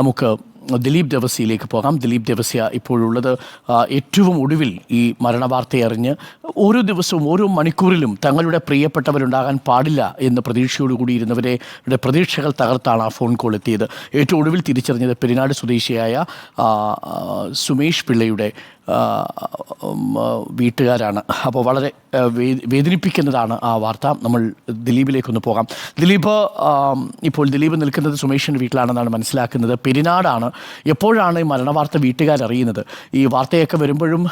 നമുക്ക് ദിലീപ് ദേവസിയിലേക്ക് പോകാം. ദിലീപ് ദേവസ്യ ഇപ്പോഴുള്ളത് ഏറ്റവും ഒടുവിൽ ഈ മരണവാർത്ത അറിഞ്ഞ് ഓരോ ദിവസവും ഓരോ മണിക്കൂറിലും തങ്ങളുടെ പ്രിയപ്പെട്ടവരുണ്ടാകാൻ പാടില്ല എന്ന് പ്രതീക്ഷയോടുകൂടി ഇരുന്നവരെ യുടെ പ്രതീക്ഷകൾ തകർത്താണ് ആ ഫോൺ കോൾ എത്തിയത്. ഏറ്റവും ഒടുവിൽ തിരിച്ചറിഞ്ഞത് പെരിനാട് സ്വദേശിയായ സുമേഷ് പിള്ളയുടെ വീട്ടുകാരാണ്. അപ്പോൾ വളരെ വേദനിപ്പിക്കുന്നതാണ് ആ വാർത്ത. നമ്മൾ ദിലീപിലേക്കൊന്ന് പോകാം. ദിലീപ് ഇപ്പോൾ ദിലീപ് നിൽക്കുന്നത് സുമേഷിന്റെ വീട്ടിലാണെന്നാണ് മനസ്സിലാക്കുന്നത്. പെരിനാടാണ് എപ്പോഴാണ് ഈ മരണവാർത്ത വീട്ടുകാരറിയുന്നത്? ഈ വാർത്തയൊക്കെ വരുമ്പോഴും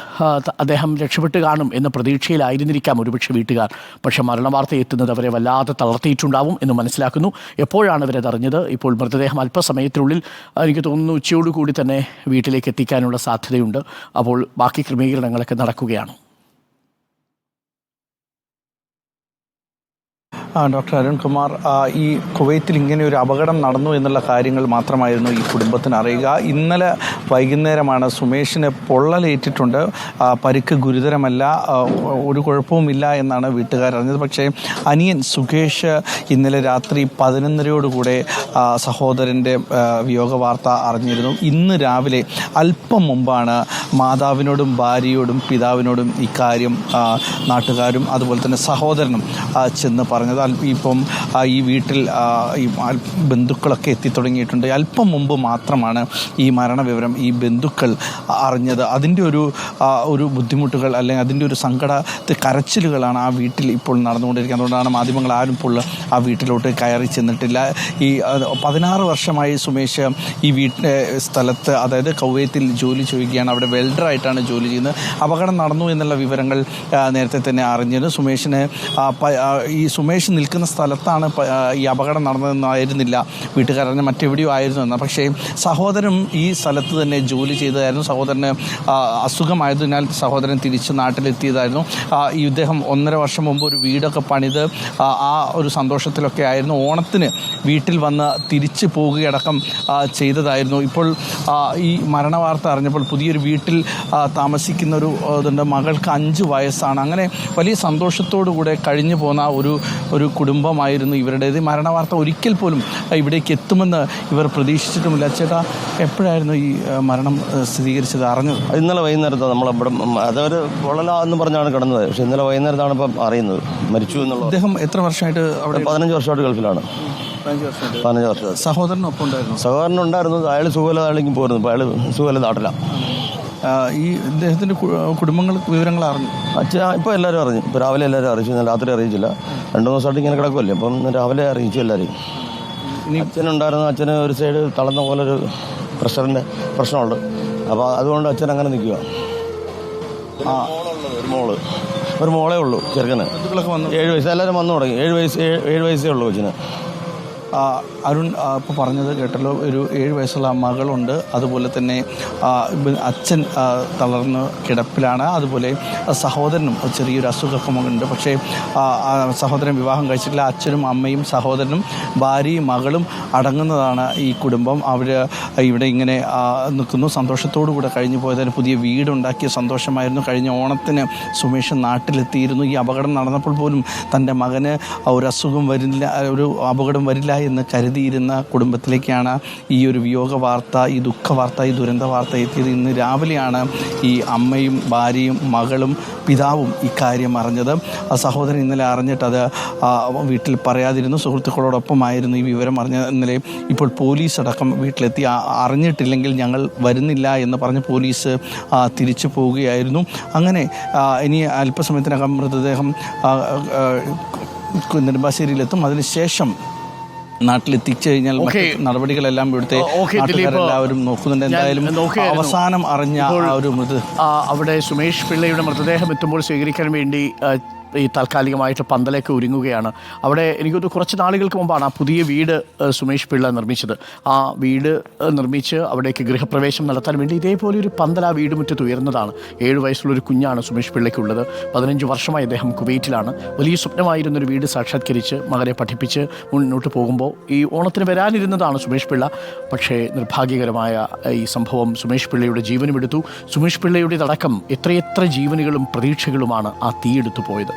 അദ്ദേഹം രക്ഷപ്പെട്ട് കാണും എന്ന പ്രതീക്ഷയിലായിരുന്നിരിക്കാം ഒരുപക്ഷെ വീട്ടുകാർ. പക്ഷേ മരണവാർത്ത എത്തുന്നത് അവരെ വല്ലാതെ തളർത്തിയിട്ടുണ്ടാവും എന്ന് മനസ്സിലാക്കുന്നു. എപ്പോഴാണ് അവരത് അറിഞ്ഞത് ഇപ്പോൾ മൃതദേഹം അല്പസമയത്തിനുള്ളിൽ എനിക്ക് തോന്നുന്നു ഉച്ചയോടുകൂടി തന്നെ വീട്ടിലേക്ക് എത്തിക്കാനുള്ള സാധ്യതയുണ്ട്. അപ്പോൾ ബാക്കി ക്രമീകരണങ്ങളൊക്കെ നടക്കുകയാണ്. ഡോക്ടർ അരുൺകുമാർ ഈ കുവൈത്തിൽ ഇങ്ങനെ ഒരു അപകടം നടന്നു എന്നുള്ള കാര്യങ്ങൾ മാത്രമായിരുന്നു ഈ കുടുംബത്തിന് അറിയുക. ഇന്നലെ വൈകുന്നേരമാണ് സുമേഷിന് പൊള്ളലേറ്റിട്ടുണ്ട്. പരിക്ക് ഗുരുതരമല്ല. ഒരു കുഴപ്പവുമില്ല എന്നാണ് വീട്ടുകാർ അറിഞ്ഞത്. പക്ഷേ അനിയൻ സുകേഷ് ഇന്നലെ രാത്രി പതിനൊന്നരയോടുകൂടെ സഹോദരന്റെ വിയോഗ വാർത്ത അറിഞ്ഞിരുന്നു. ഇന്ന് രാവിലെ അല്പം മുമ്പാണ് മാതാവിനോടും ഭാര്യയോടും പിതാവിനോടും ഇക്കാര്യം നാട്ടുകാരും അതുപോലെ തന്നെ സഹോദരനും ചെന്ന് പറഞ്ഞത്. ഇപ്പം ഈ വീട്ടിൽ ഈ ബന്ധുക്കളൊക്കെ എത്തിത്തുടങ്ങിയിട്ടുണ്ട്. അല്പം മുമ്പ് മാത്രമാണ് ഈ മരണവിവരം ഈ ബന്ധുക്കൾ അറിഞ്ഞത്. അതിന്റെ ഒരു ഒരു ബുദ്ധിമുട്ടുകൾ അല്ലെങ്കിൽ അതിന്റെ ഒരു സങ്കട കരച്ചിലുകളാണ് ആ വീട്ടിൽ ഇപ്പോൾ നടന്നുകൊണ്ടിരിക്കുന്നത്. അതുകൊണ്ടാണ് മാധ്യമങ്ങൾ ആരും ഇപ്പോൾ ആ വീട്ടിലോട്ട് കയറി ചെന്നിട്ടില്ല. ഈ പതിനാറ് വർഷമായി സുമേഷ് ഈ വീട്ടിലെ സ്ഥലത്ത് അതായത് കൗവയത്തിൽ ജോലി ചെയ്യുകയാണ്. അവിടെ വെൽഡറായിട്ടാണ് ജോലി ചെയ്യുന്നത്. അപകടം നടന്നു എന്നുള്ള വിവരങ്ങൾ നേരത്തെ തന്നെ അറിഞ്ഞിരുന്നു. സുമേഷിന് ഈ സുമേഷ് നിൽക്കുന്ന സ്ഥലത്താണ് ഈ അപകടം നടന്നതെന്നായിരുന്നില്ല വീട്ടുകാരനെ. മറ്റെവിടെയോ ആയിരുന്നു എന്ന്. പക്ഷേ സഹോദരൻ ഈ സ്ഥലത്ത് തന്നെ ജോലി ചെയ്തതായിരുന്നു. സഹോദരന് അസുഖമായതിനാൽ സഹോദരൻ തിരിച്ച് നാട്ടിലെത്തിയതായിരുന്നു. ഈ ഇദ്ദേഹം ഒന്നര വർഷം മുമ്പ് ഒരു വീടൊക്കെ പണിത് ആ, ഒരു സന്തോഷത്തിലൊക്കെ ആയിരുന്നു. ഓണത്തിന് വീട്ടിൽ വന്ന് തിരിച്ചു പോകുകയടക്കം ചെയ്തതായിരുന്നു. ഇപ്പോൾ ഈ മരണവാർത്ത അറിഞ്ഞപ്പോൾ പുതിയൊരു വീട്ടിൽ ആ, താമസിക്കുന്ന ഒരു ഇതുണ്ട്. മകൾക്ക് അഞ്ച് വയസ്സാണ്. അങ്ങനെ വലിയ സന്തോഷത്തോടു കൂടെ കഴിഞ്ഞു പോന്ന ഒരു ഒരു കുടുംബമായിരുന്നു ഇവരുടേത്. മരണ മരണവാർത്ത ഒരിക്കൽ പോലും ഇവിടേക്ക് എത്തുമെന്ന് ഇവർ പ്രതീക്ഷിച്ചിട്ടുമില്ല. ചേട്ടാ എപ്പോഴായിരുന്നു ഈ മരണം സ്ഥിരീകരിച്ചത്? അറിഞ്ഞത്? ഇന്നലെ വൈകുന്നേരത്താണ് നമ്മളിവിടെ അതൊരു പൊള്ളല എന്ന് പറഞ്ഞാണ് കിടന്നത്. പക്ഷെ ഇന്നലെ വൈകുന്നേരത്താണ് ഇപ്പം അറിയുന്നത്. മരിച്ചു എന്നുള്ളത് അദ്ദേഹം എത്ര വർഷമായിട്ട് അവിടെ പതിനഞ്ച് വർഷമായിട്ട് ഗൾഫിലാണ്. പതിനഞ്ച് വർഷം സഹോദരനൊപ്പം ഉണ്ടായിരുന്നു? സഹോദരൻ ഉണ്ടായിരുന്നു അയാൾ സുഖമില്ല അയാളേക്കും പോയിരുന്നു അപ്പോൾ അയാൾ സുഖല നാട്ടിലാണ് ഈ ഇദ്ദേഹത്തിന്റെ കു- കുടുംബങ്ങൾ വിവരങ്ങൾ അറിഞ്ഞു. അച്ഛൻ ഇപ്പോൾ എല്ലാവരും അറിഞ്ഞു. ഇപ്പോൾ രാവിലെ എല്ലാവരും അറിയിച്ചു. ഞാൻ രാത്രി അറിയിച്ചില്ല. രണ്ടു മൂന്ന് ദിവസമായിട്ട് ഇങ്ങനെ കിടക്കുമല്ലേ അപ്പം രാവിലെ അറിയിച്ചു എല്ലാവരെയും ഇനി അച്ഛനുണ്ടായിരുന്നു. അച്ഛന് ഒരു സൈഡ് തളർന്ന പോലെ ഒരു പ്രഷറിന്റെ പ്രശ്നമുണ്ട്. അപ്പോൾ അതുകൊണ്ട് അച്ഛൻ അങ്ങനെ നിൽക്കുക ആ ഒരു മോൾ. ഒരു മോളേ ഉള്ളൂ ചെറുക്കന്. ഏഴ് വയസ്സ്. എല്ലാവരും വന്നു തുടങ്ങി. ഏഴ് വയസ്സ് ഏഴ് വയസ്സേ ഉള്ളൂ കൊച്ചിന്. ആ, അരുൺ ഇപ്പോൾ പറഞ്ഞത് കേട്ടല്ലോ ഒരു ഏഴ് വയസ്സുള്ള മകളുണ്ട്. അതുപോലെ തന്നെ അച്ഛൻ തളർന്ന് കിടപ്പിലാണ്. അതുപോലെ സഹോദരനും ചെറിയൊരു അസുഖമൊക്കെ ഉണ്ട് പക്ഷേ സഹോദരൻ വിവാഹം കഴിച്ചിട്ടില്ല. അച്ഛനും അമ്മയും സഹോദരനും ഭാര്യയും മകളും അടങ്ങുന്നതാണ് ഈ കുടുംബം. അവർ ഇവിടെ ഇങ്ങനെ നിൽക്കുന്നു. സന്തോഷത്തോടു കൂടെ കഴിഞ്ഞു പോയതിന് പുതിയ വീടുണ്ടാക്കിയ സന്തോഷമായിരുന്നു. കഴിഞ്ഞ ഓണത്തിന് സുമേഷ് നാട്ടിലെത്തിയിരുന്നു. ഈ അപകടം നടന്നപ്പോൾ പോലും തന്റെ മകന് ഒരു അസുഖം വരില്ല ഒരു അപകടം വരില്ല എന്ന് കരുതിയിരുന്ന കുടുംബത്തിലേക്കാണ് ഈ ഒരു വിയോഗ വാർത്ത ഈ ദുഃഖ വാർത്ത ഈ ദുരന്ത വാർത്ത എത്തിയത്. ഇന്ന് രാവിലെയാണ് ഈ അമ്മയും ഭാര്യയും മകളും പിതാവും ഇക്കാര്യം അറിഞ്ഞത്. സഹോദരൻ ഇന്നലെ അറിഞ്ഞിട്ടത് വീട്ടിൽ പറയാതിരുന്നു. സുഹൃത്തുക്കളോടൊപ്പമായിരുന്നു ഈ വിവരം അറിഞ്ഞ ഇന്നലെ ഇപ്പോൾ പോലീസ് അടക്കം വീട്ടിലെത്തി അറിഞ്ഞിട്ടില്ലെങ്കിൽ ഞങ്ങൾ വരുന്നില്ല എന്ന് പറഞ്ഞ് പോലീസ് തിരിച്ചു പോവുകയായിരുന്നു. അങ്ങനെ ഇനി അല്പസമയത്തിനകം മൃതദേഹം നെടുമ്പാശ്ശേരിയിലെത്തും അതിനുശേഷം നാട്ടിലെത്തിച്ചു കഴിഞ്ഞാൽ മറ്റ്. നടപടികളെല്ലാം ഇവിടുത്തെ എല്ലാവരും. നാട്ടുകാരെല്ലാവരും നോക്കുന്നുണ്ട് എന്തായാലും അവസാനം അറിഞ്ഞ ആ ഒരു മൃത ആ, അവിടെ സുമേഷ് പിള്ളയുടെ മൃതദേഹം എത്തുമ്പോൾ സ്വീകരിക്കാൻ വേണ്ടി ഈ താൽക്കാലികമായിട്ട് പന്തലൊക്കെ ഒരുങ്ങുകയാണ്. അവിടെ എനിക്കൊരു കുറച്ച് നാളുകൾക്ക് മുമ്പാണ് ആ പുതിയ വീട് സുമേഷ് പിള്ള നിർമ്മിച്ചത്. ആ വീട് നിർമ്മിച്ച് അവിടേക്ക് ഗൃഹപ്രവേശം നടത്താൻ വേണ്ടി ഇതേപോലെ ഒരു പന്തൽ ആ വീട് മുറ്റത്ത് ഉയർന്നതാണ്. ഏഴ് വയസ്സുള്ള ഒരു കുഞ്ഞാണ് സുമേഷ് പിള്ളയ്ക്കുള്ളത്. പതിനഞ്ച് വർഷമായി അദ്ദേഹം കുവൈറ്റിലാണ്. വലിയ സ്വപ്നമായിരുന്നൊരു വീട് സാക്ഷാത്കരിച്ച് മകനെ പഠിപ്പിച്ച് മുന്നോട്ട് പോകുമ്പോൾ ഈ ഓണത്തിന് വരാനിരുന്നതാണ് സുമേഷ് പിള്ള. പക്ഷേ നിർഭാഗ്യകരമായ ഈ സംഭവം സുമേഷ് പിള്ളയുടെ ജീവനും എടുത്തു സുമേഷ് പിള്ളയുടേതടക്കം എത്രയെത്ര ജീവനുകളും പ്രതീക്ഷകളുമാണ് ആ തീയെടുത്തു പോയത്.